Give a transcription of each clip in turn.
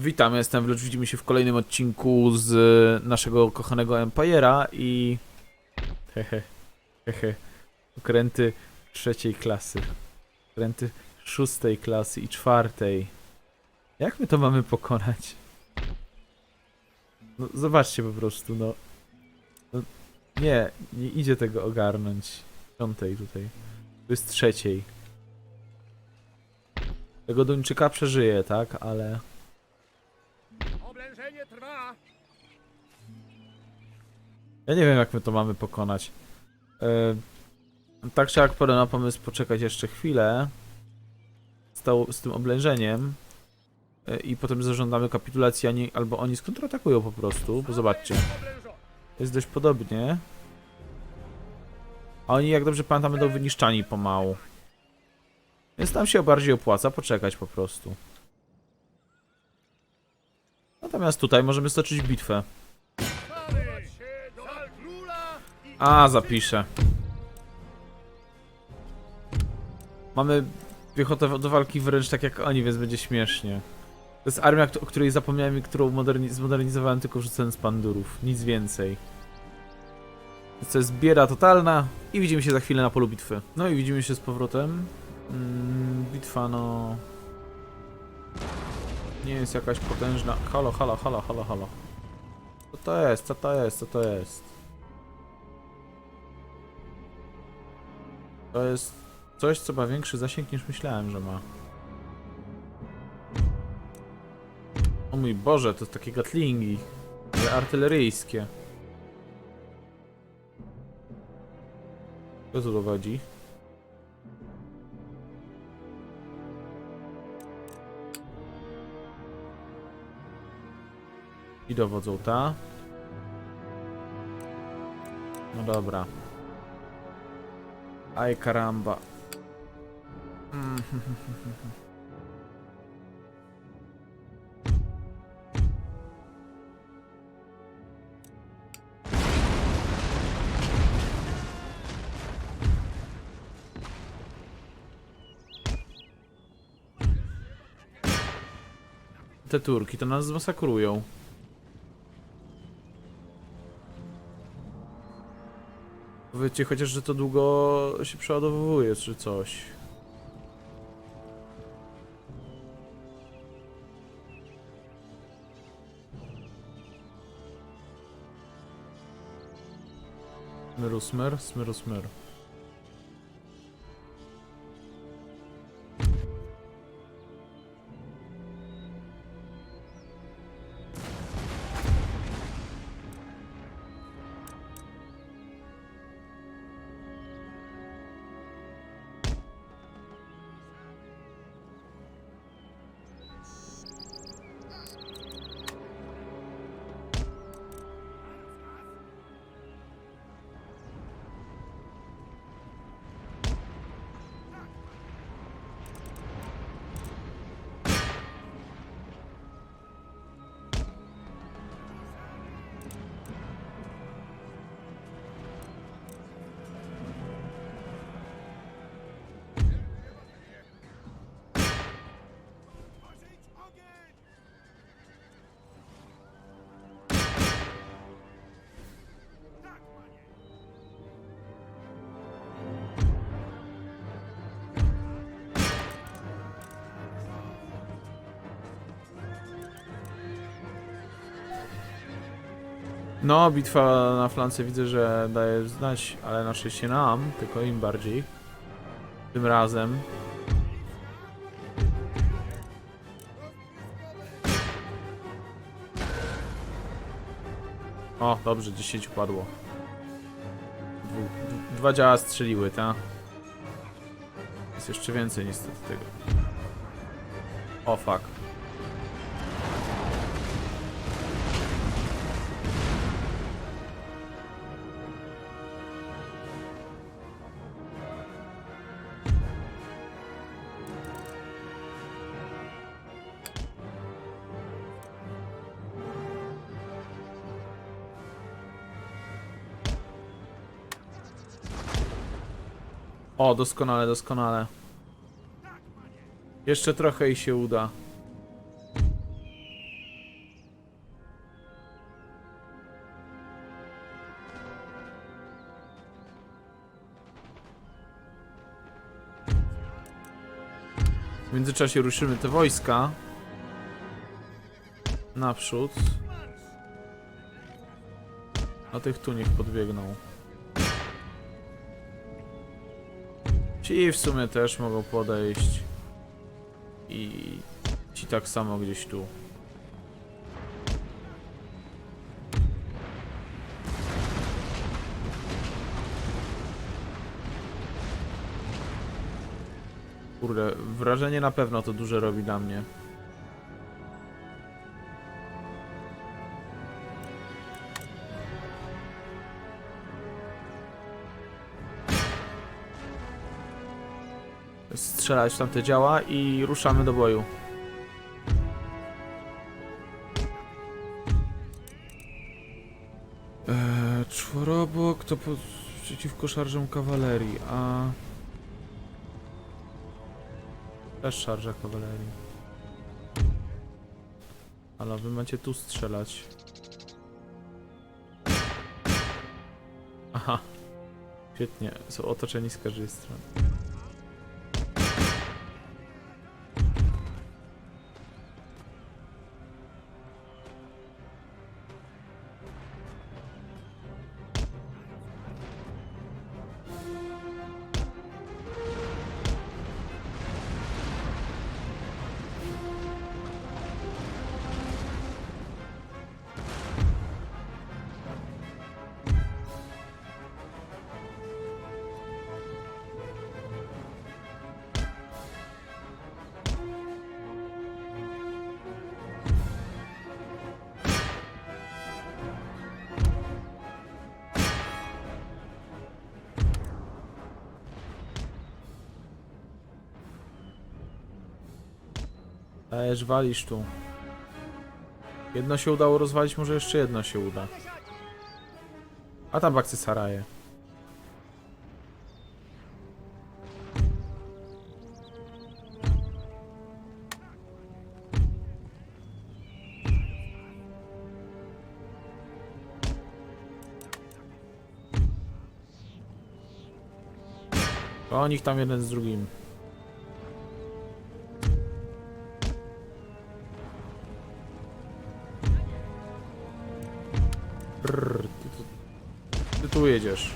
Witam, jestem Wlucz, widzimy się w kolejnym odcinku z naszego kochanego Empire'a i... Hehe, hehe, okręty trzeciej klasy, okręty szóstej klasy i czwartej. Jak my to mamy pokonać? No, zobaczcie po prostu, no. no. Nie, nie idzie tego ogarnąć. Piątej tutaj. To jest trzeciej. Tego Duńczyka przeżyje, tak? Ale... Trwa! Ja nie wiem, jak my to mamy pokonać. E, tak czy jak porę na pomysł poczekać jeszcze chwilę z, tą, z tym oblężeniem e, i potem zażądamy kapitulacji, albo oni skontratakują po prostu, bo zobaczcie, jest dość podobnie. A oni, jak dobrze pamiętam, będą wyniszczani pomału. Więc tam się bardziej opłaca poczekać po prostu. Natomiast tutaj możemy stoczyć bitwę. A, zapiszę. Mamy piechotę do walki wręcz tak jak oni, więc będzie śmiesznie. To jest armia, o której zapomniałem i którą moderni zmodernizowałem tylko wrzucając pandurów. Nic więcej. Więc to jest bieda totalna i widzimy się za chwilę na polu bitwy. No i widzimy się z powrotem. Mm, bitwa no... Nie jest jakaś potężna... Halo, halo, halo, halo, halo. Co to jest? Co to jest? Co to jest? To jest coś, co ma większy zasięg niż myślałem, że ma. O mój Boże, to takie gatlingi. Artyleryjskie. Co tu dowodzi? I dowodzą ta. No dobra. Aj karamba. Te Turki to nas zmasakrują. Powiedzcie chociaż, że to długo się przeładowuje, czy coś. Smyru, smyr, smyru, smyr. No, bitwa na flance widzę, że daje znać, ale na szczęście nam, tylko im bardziej. Tym razem. O, dobrze, 10 padło. Dwu, dwa działa strzeliły, ta? Jest jeszcze więcej niestety tego. O, fuck. O, doskonale, doskonale. Jeszcze trochę i się uda. W międzyczasie ruszymy te wojska naprzód. A tych tu niech podbiegną. Ci w sumie też mogą podejść. I ci tak samo gdzieś tu. Kurde, wrażenie na pewno to duże robi dla mnie. Strzelać w tamte działa i ruszamy do boju. Eee, czworobok to po, przeciwko szarżom kawalerii, a... Też szarża kawalerii. Ale wy macie tu strzelać. Aha. Świetnie, są otoczeni z każdej strony. Dajesz, walisz tu. Jedno się udało rozwalić, może jeszcze jedno się uda. A tam bakcy saraje. O nich tam jeden z drugim. Ty tu jedziesz.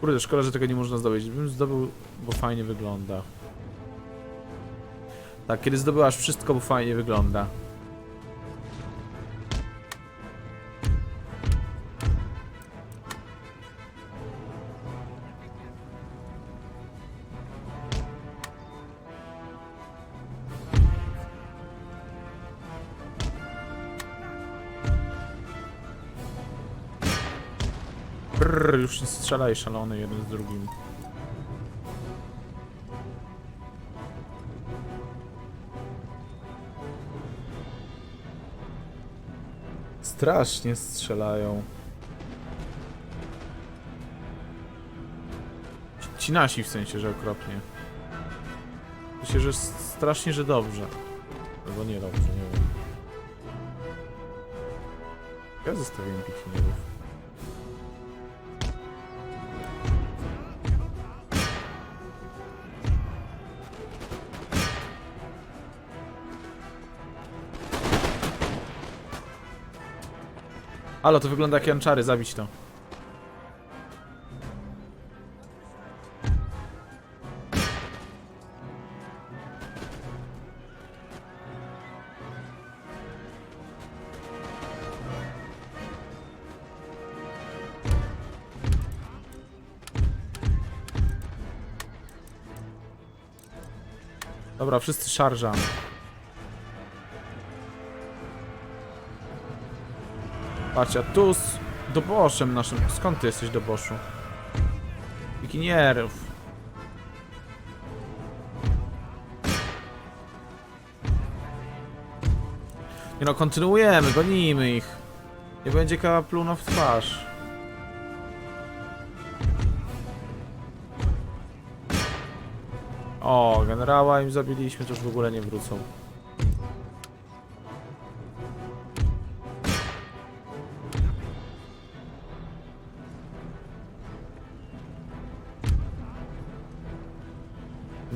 Kurde, szkoda, że tego nie można zdobyć. Bym zdobył, bo fajnie wygląda. Tak, kiedy zdobyłaś wszystko, bo fajnie wygląda. Brrr, już nie strzelaj szalony jeden z drugim. Strasznie strzelają. Ci- nasi w sensie, że okropnie. Myślę, że strasznie, że dobrze. Albo nie dobrze, nie wiem. Ja zostawiłem pikinierów. Halo, to wygląda jak janczary, zabić to. Dobra, wszyscy szarża. Patrzcie, a tu z doboszem naszym. Skąd ty jesteś doboszu? Wikinierów. Nie no, kontynuujemy, gonimy ich. Nie będzie kapluna w twarz. O, generała im zabiliśmy, to już w ogóle nie wrócą.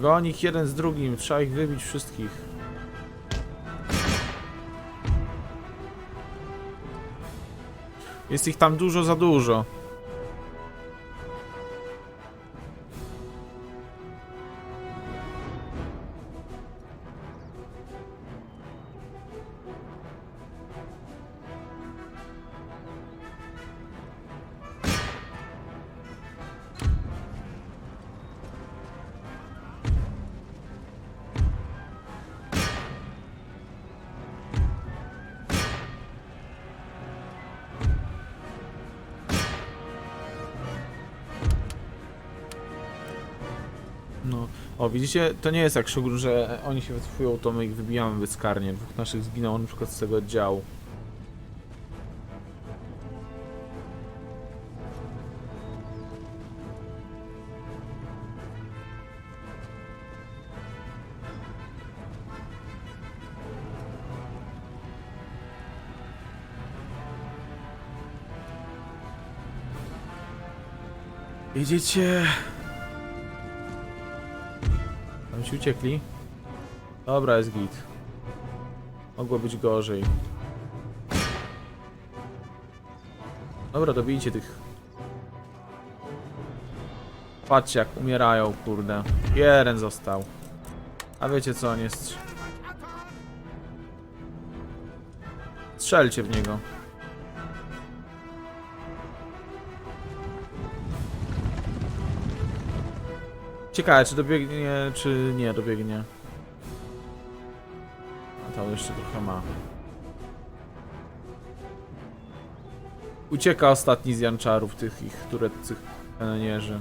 Goni ich jeden z drugim, trzeba ich wybić wszystkich. Jest ich tam dużo za dużo. O widzicie, to nie jest jak Shogun, że oni się wycofują, to my ich wybijamy bezkarnie. Dwóch naszych zginęło na przykład z tego oddziału. Idziecie. Uciekli? Dobra, jest git. Mogło być gorzej. Dobra, dobijcie tych. Patrzcie jak umierają, kurde. Jeden został. A wiecie co on jest? Strzelcie w niego. Ciekawe, czy dobiegnie, czy nie dobiegnie. A tam jeszcze trochę ma. Ucieka ostatni z janczarów, tych ich tureckich kanonierzy.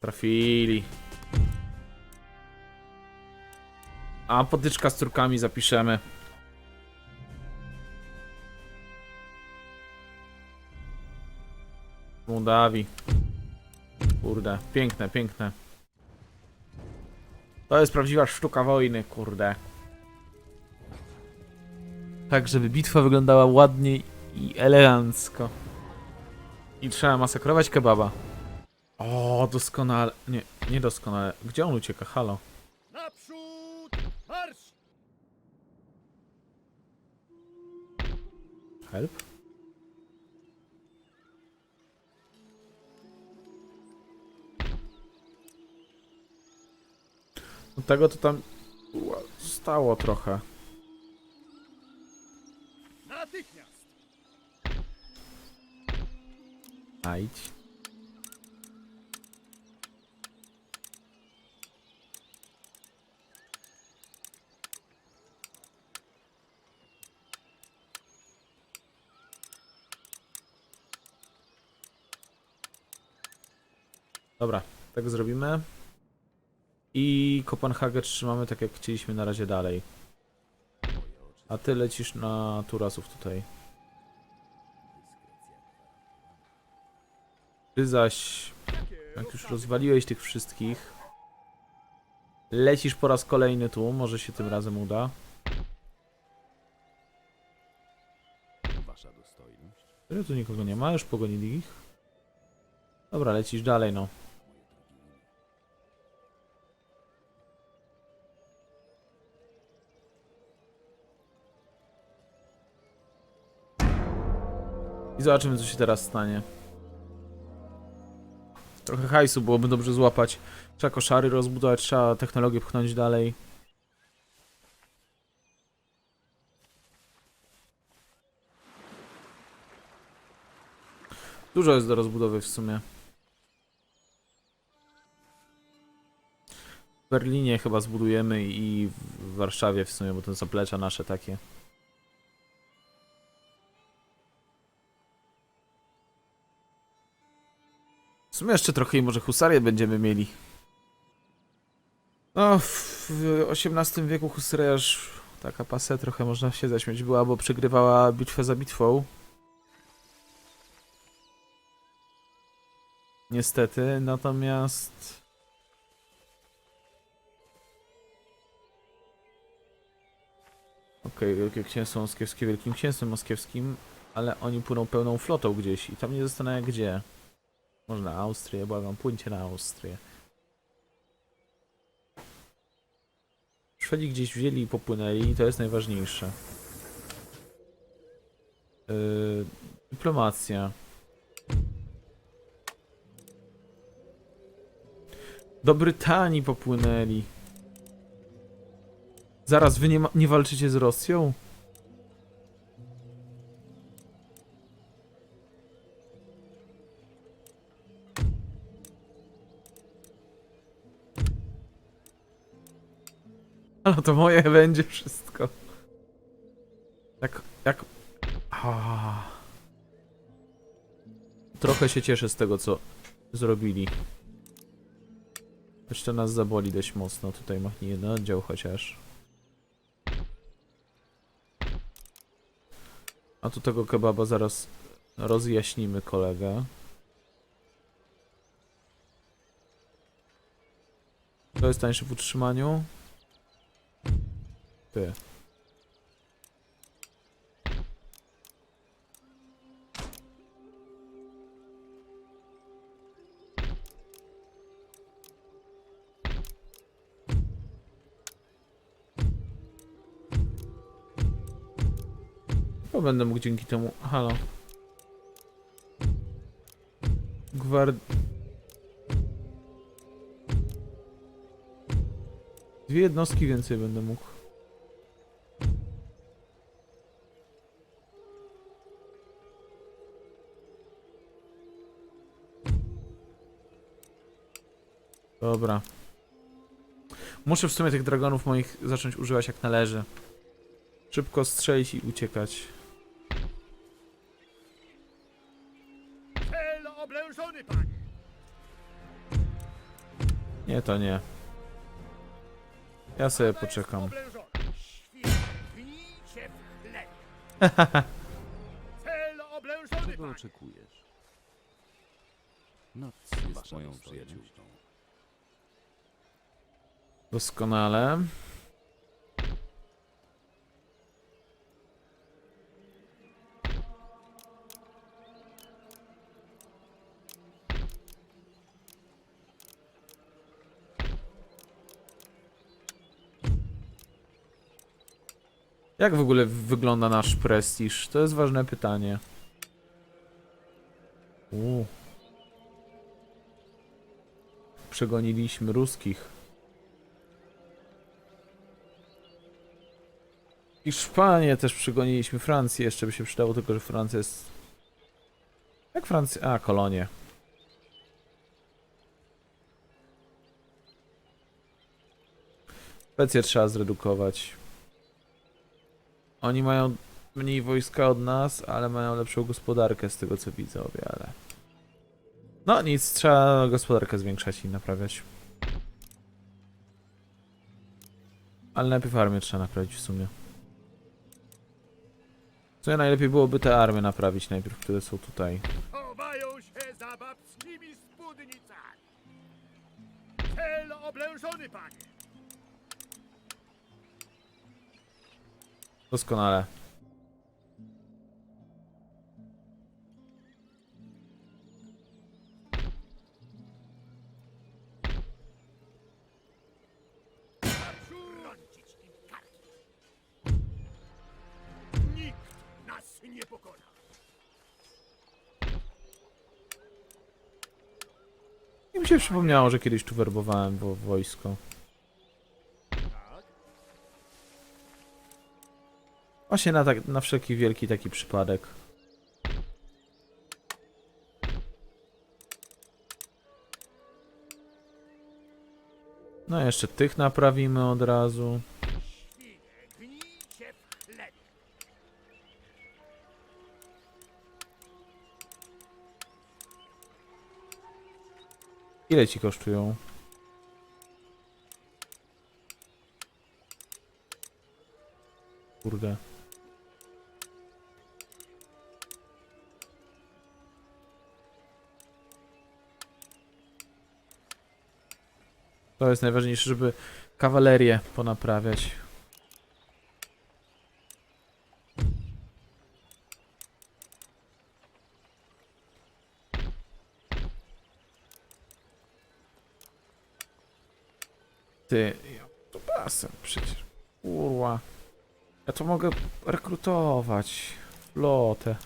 Trafili. A potyczka z turkami zapiszemy. Mołdawii. Kurde, piękne, piękne. To jest prawdziwa sztuka wojny, kurde. Tak, żeby bitwa wyglądała ładnie i elegancko. I trzeba masakrować kebaba. O, doskonale. Nie, nie doskonale. Gdzie on ucieka? Halo. Naprzód! Marsz! Help? No tego to tam stało trochę. Natychmiast! Ajdź. Dobra, tak zrobimy. I Kopenhagę trzymamy tak jak chcieliśmy na razie dalej. A ty lecisz na Turasów tutaj. Ty zaś, jak już rozwaliłeś tych wszystkich, lecisz po raz kolejny tu, może się tym razem uda. Wasza dostojność. Tu nikogo nie ma? Już pogonili ich? Dobra, lecisz dalej, no. Zobaczymy, co się teraz stanie. Trochę hajsu byłoby dobrze złapać. Trzeba koszary rozbudować, trzeba technologię pchnąć dalej. Dużo jest do rozbudowy w sumie. W Berlinie chyba zbudujemy i w Warszawie w sumie, bo to zaplecza nasze takie. W sumie jeszcze trochę i może husarię będziemy mieli. No, w XVIII wieku husarierz taka pase trochę można się zaśmiać była, bo przegrywała bitwę za bitwą. Niestety, natomiast... Okej, Wielkie Księstwo Moskiewskie Wielkim Księstwem Moskiewskim, ale oni płyną pełną flotą gdzieś i tam nie zastanawia gdzie. Można Austrię, błagam, płyńcie na Austrię. Szwedzi gdzieś wzięli i popłynęli i to jest najważniejsze. Yy, dyplomacja. Do Brytanii popłynęli. Zaraz, wy nie, nie walczycie z Rosją? Ale to moje będzie wszystko. Jak, jak... A. Trochę się cieszę z tego, co zrobili. Choć to nas zaboli dość mocno. Tutaj machnij jeden oddział chociaż. A tu tego kebaba zaraz rozjaśnimy kolegę. Kto jest tańszy w utrzymaniu? Ty. Będę mógł dzięki temu... Halo. Gward... Dwie jednostki więcej będę mógł. Dobra. Muszę w sumie tych dragonów moich zacząć używać jak należy. Szybko strzelić i uciekać. Nie, to nie. Ja sobie poczekam. Czego oczekujesz? Noc jest moją przyjaciółką. Doskonale. Jak w ogóle wygląda nasz prestiż? To jest ważne pytanie. U. Przegoniliśmy ruskich. Hiszpanię też przygoniliśmy, Francję jeszcze by się przydało, tylko że Francja jest... Jak Francja? A, kolonie. Szwecję trzeba zredukować. Oni mają mniej wojska od nas, ale mają lepszą gospodarkę z tego co widzę, obie, ale... No nic, trzeba gospodarkę zwiększać i naprawiać. Ale najpierw armię trzeba naprawić w sumie. W sumie najlepiej byłoby te armie naprawić najpierw, które są tutaj. Chowają się za babskimi spódnicami! Cel oblężony, panie! Doskonale. Nie pokona! I mi się przypomniało, że kiedyś tu werbowałem wo wojsko. Właśnie na, tak, na wszelki wielki taki przypadek. No jeszcze tych naprawimy od razu. Ile ci kosztują? Kurde. To jest najważniejsze, żeby kawalerię ponaprawiać. Ty, ja to basen przecież. Kurwa. Ja to mogę rekrutować. Flotę.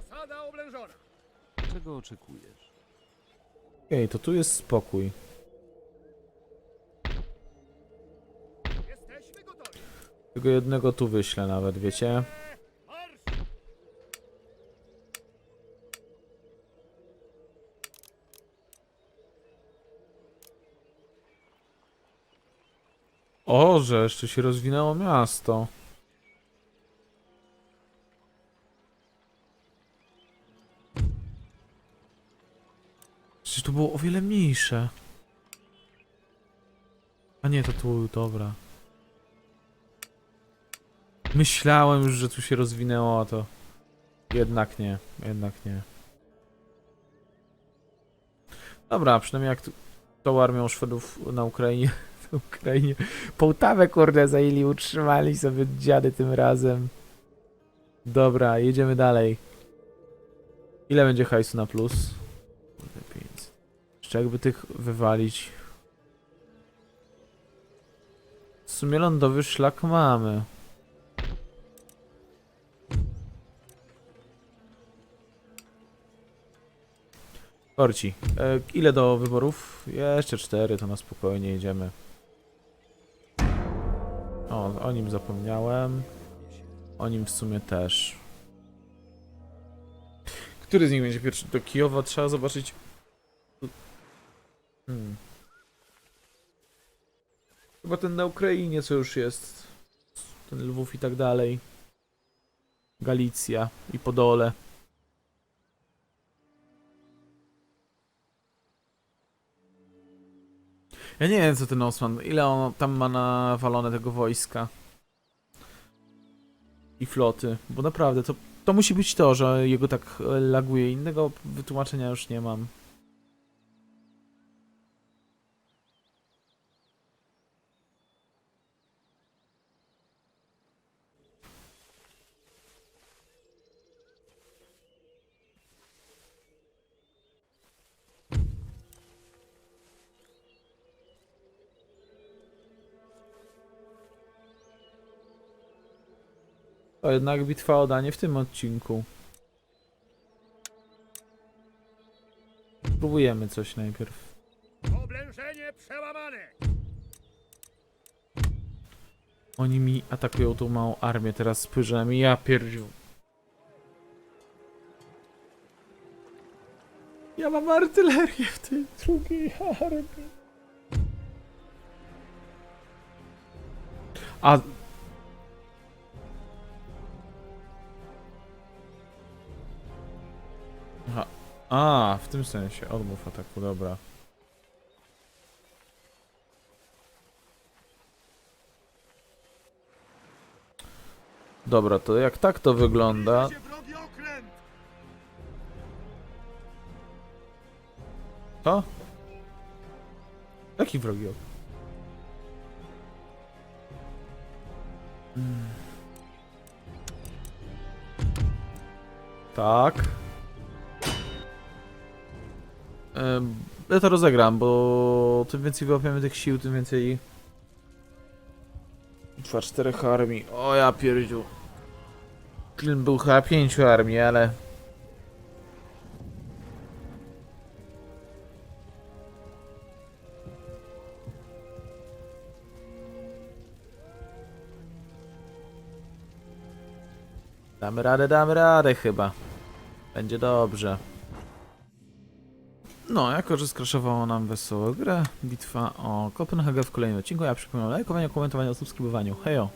Osada oblężona. Czego oczekujesz? Okej, to tu jest spokój. Jesteśmy gotowi. Tego jednego tu wyślę nawet, wiecie? Marsz! O, że jeszcze się rozwinęło miasto. Przecież to było o wiele mniejsze. A nie, to tu, dobra. Myślałem już, że tu się rozwinęło, a to... Jednak nie, jednak nie. Dobra, przynajmniej jak tu, tą armią Szwedów na Ukrainie w Ukrainie. Połtawę kurde zajęli, utrzymali sobie dziady tym razem. Dobra, jedziemy dalej. Ile będzie hajsu na plus? Kurde, 500. Jeszcze jakby tych wywalić. W sumie lądowy szlak mamy. Korci, e, ile do wyborów? Jeszcze cztery, to na spokojnie jedziemy. O, o nim zapomniałem. O nim w sumie też. Który z nich będzie pierwszy? Do Kijowa trzeba zobaczyć. Hmm. Chyba ten na Ukrainie, co już jest. Ten Lwów i tak dalej. Galicja i Podole. Ja nie wiem co ten Osman, ile on tam ma nawalone tego wojska. I floty, bo naprawdę to, to musi być to, że jego tak laguje. Innego wytłumaczenia już nie mam. To jednak bitwa o danie w tym odcinku. Spróbujemy coś najpierw. Oblężenie przełamane. Oni mi atakują tą małą armię, teraz mnie, ja pierdziu. Ja mam artylerię w tej drugiej armii. A... A, w tym sensie, odmów ataku, dobra. Dobra, to jak tak to wygląda, wrogi okręt. To? Jaki wrogi ok? Mm. Tak. Ja to rozegram, bo tym więcej wyłapiemy tych sił, tym więcej... Dwa, czterech armii. O ja pierdziu. Klin był chyba pięciu armii, ale... Damy radę, damy radę chyba. Będzie dobrze. No, jako że skraszowało nam wesołą grę, bitwa o Kopenhagę w kolejnym odcinku, ja przypominam o lajkowaniu, komentowaniu, subskrybowaniu. Hejo!